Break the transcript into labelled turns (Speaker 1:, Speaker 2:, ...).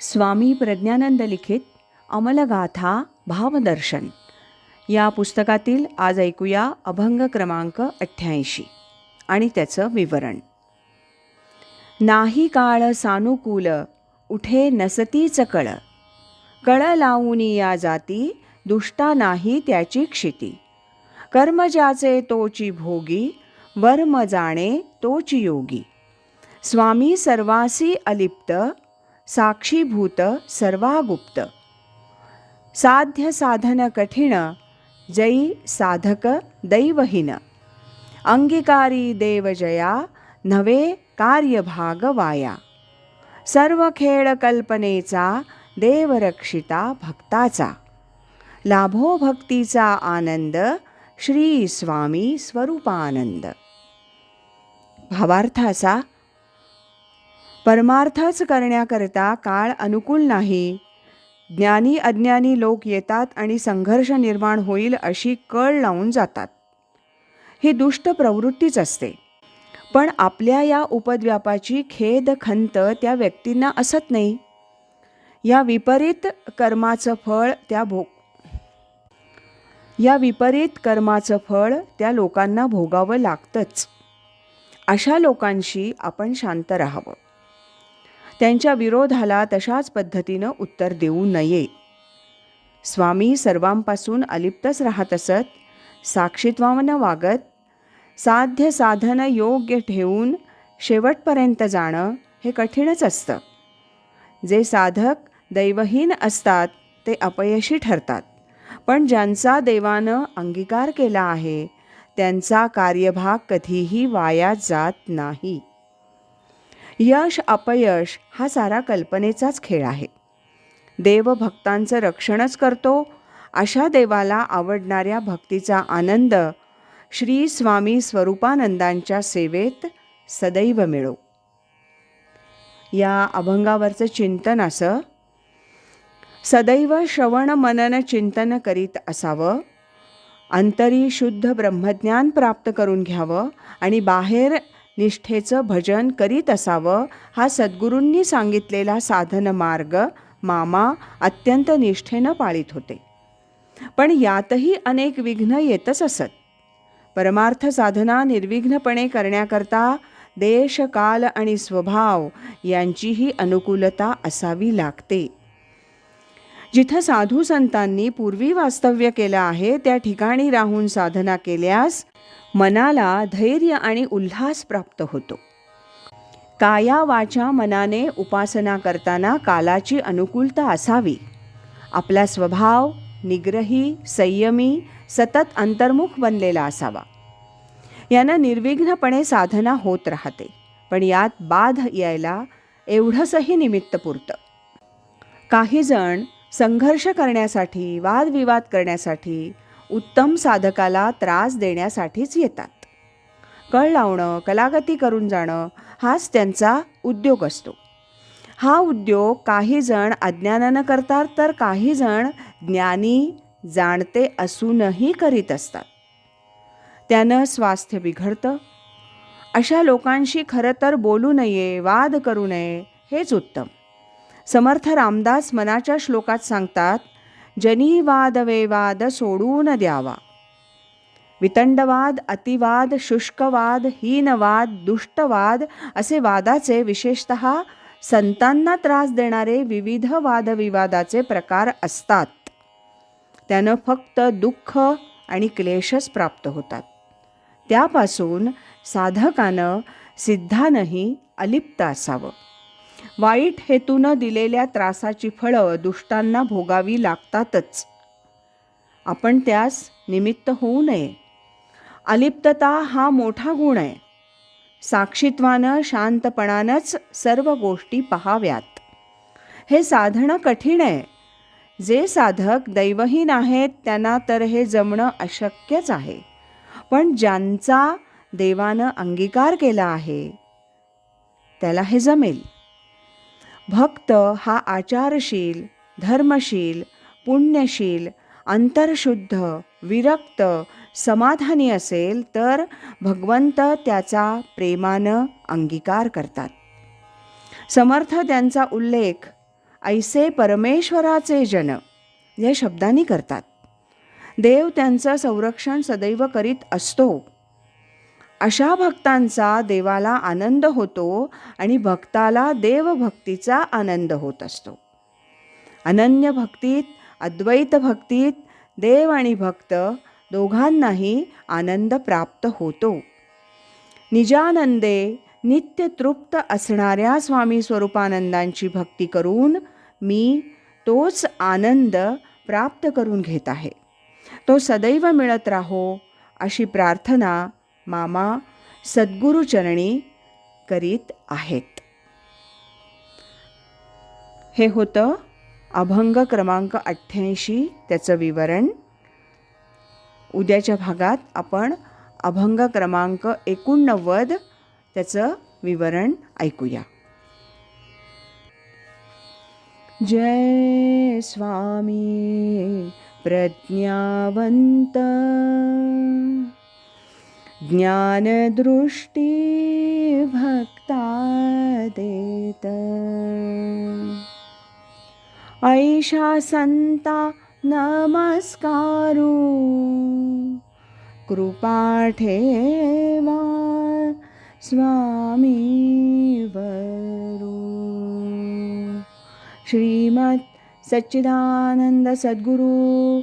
Speaker 1: स्वामी प्रज्ञानंद लिखित अमलगाथा भावदर्शन. या पुस्तकातील आज ऐकूया अभंग क्रमांक अठ्ठ्याऐंशी आणि त्याचं विवरण. नाही काळ सानुकूल उठे नसतीच कळ कळ लावूनी या जाती दुष्टा नाही त्याची क्षिती. कर्मजाचे तोची भोगी वर्म जाणे तोची योगी. स्वामी सर्वासी अलिप्त साक्षीभूत सर्वागुप्त। साध्य साधन कठीण जयी साधक दैवहीन। अंगीकारी देवजया नवे कार्यभाग वाया सर्व खेळ कल्पनेचा देवरक्षिता भक्ताचा। लाभो भक्तीचा आनंद श्री स्वामी स्वरूपानंद। भावार्थाचा परमार्थच करण्याकरता काळ अनुकूल नाही. ज्ञानी अज्ञानी लोक येतात आणि संघर्ष निर्माण होईल अशी कळ लावून जातात. ही दुष्ट प्रवृत्तीच असते. पण आपल्या या उपद्व्यापाची खेद खंत त्या व्यक्तींना असत नाही. या विपरीत कर्माचं फळ त्या भोग या विपरीत कर्माचं फळ त्या लोकांना भोगावं लागतंच. अशा लोकांशी आपण शांत राहावं. त्यांच्या विरोधाला तशाच पद्धतीनं उत्तर देऊ नये. स्वामी सर्वांपासून अलिप्तच राहत असत साक्षीत्वानं वागत साध्य साधन योग्य ठेवून शेवटपर्यंत जाणं हे कठीणच असतं. जे साधक दैवहीन असतात ते अपयशी ठरतात. पण ज्यांचा देवानं अंगीकार केला आहे त्यांचा कार्यभाग कधीही वाया जात नाही. यश अपयश हा सारा कल्पनेचाच खेळ आहे. देव भक्तांचं रक्षणच करतो अशा देवाला आवडणाऱ्या भक्तीचा आनंद श्री स्वामी स्वरूपानंदांच्या सेवेत सदैव मिळो. या अभंगावरचं चिंतन असं सदैव श्रवण मनन चिंतन करीत असावं अंतरी शुद्ध ब्रह्मज्ञान प्राप्त करून घ्यावं आणि बाहेर निष्ठेचं भजन करीत असावं हा सद्गुरूंनी सांगितलेला साधन मार्ग मामा अत्यंत निष्ठेनं पाळीत होते. पण यातही अनेक विघ्न येतच असत. परमार्थ साधना निर्विघ्नपणे करण्याकरता देश काल आणि स्वभाव यांचीही अनुकूलता असावी लागते. जिथं साधू संतांनी पूर्वी वास्तव्य केलं आहे त्या ठिकाणी राहून साधना केल्यास मनाला धैर्य आणि उल्हास प्राप्त होतो. काया वाचा मनाने उपासना करताना कालाची अनुकूलता असावी. आपला स्वभाव निग्रही संयमी सतत अंतर्मुख बनलेला असावा. यानं निर्विघ्नपणे साधना होत राहते पण यात बाध यायला एवढंसही निमित्त पुरतं. काही जण संघर्ष करण्यासाठी वादविवाद करण्यासाठी उत्तम साधकाला त्रास देण्यासाठीच येतात. कळ लावणं कलागती करून जाणं हाच त्यांचा उद्योग असतो. हा उद्योग काही जण अज्ञानानं करतात तर काही जण ज्ञानी जाणते असूनही करीत असतात. त्यानं स्वास्थ्य बिघडतं. अशा लोकांशी खरं तर बोलू नये वाद करू नये हेच उत्तम. समर्थ रामदास मनाच्या श्लोकात सांगतात जनी वाद वेवाद सोडून द्यावा. वितंडवाद अतिवाद शुष्कवाद हीनवाद दुष्टवाद असे वादाचे विशेषत संतांना त्रास देणारे विविध वादविवादाचे प्रकार असतात. त्यानं फक्त दुःख आणि क्लेशच प्राप्त होतात. त्यापासून साधकानं सिद्धानंही अलिप्त असावं. वाईट हेतूनं दिलेल्या त्रासाची फळं दुष्टांना भोगावी लागतातच. आपण त्यास निमित्त होऊ नये. अलिप्तता हा मोठा गुण आहे. साक्षीत्वानं शांतपणानंच सर्व गोष्टी पहाव्यात. हे साधणं कठीण आहे. जे साधक दैवहीन आहेत त्यांना तर हे जमणं अशक्यच आहे. पण ज्यांचा देवानं अंगीकार केला आहे त्याला हे जमेल. भक्त हा आचारशील धर्मशील पुण्यशील अंतरशुद्ध विरक्त समाधानी असेल तर भगवंत त्याचा प्रेमानं अंगीकार करतात. समर्थ त्यांचा उल्लेख ऐसे परमेश्वराचे जन या शब्दांनी करतात. देव त्यांचं संरक्षण सदैव करीत असतो. अशा भक्तांचा देवाला आनंद होतो आणि भक्ताला देवभक्तीचा आनंद होत असतो. अनन्य भक्तीत अद्वैत भक्तीत देव आणि भक्त दोघांनाही आनंद प्राप्त होतो. निजानंदे नित्य तृप्त असणाऱ्या स्वामी स्वरूपानंदांची भक्ती करून मी तोच आनंद प्राप्त करून घेत आहे. तो सदैव मिळत राहो अशी प्रार्थना मामा सद्गुरुचरणी करीत आहेत. हे होतं अभंग क्रमांक अठ्ठ्याऐंशी त्याचं विवरण. उद्याच्या भागात आपण अभंग क्रमांक एकोणनव्वद त्याचं विवरण ऐकूया. जय स्वामी प्रज्ञावंत. ज्ञानदृष्टी भक्ता देत। ऐशा संता नमस्कारू। कृपाठे स्वामी वरू। श्रीमत सच्चिदानंद सद्गुरु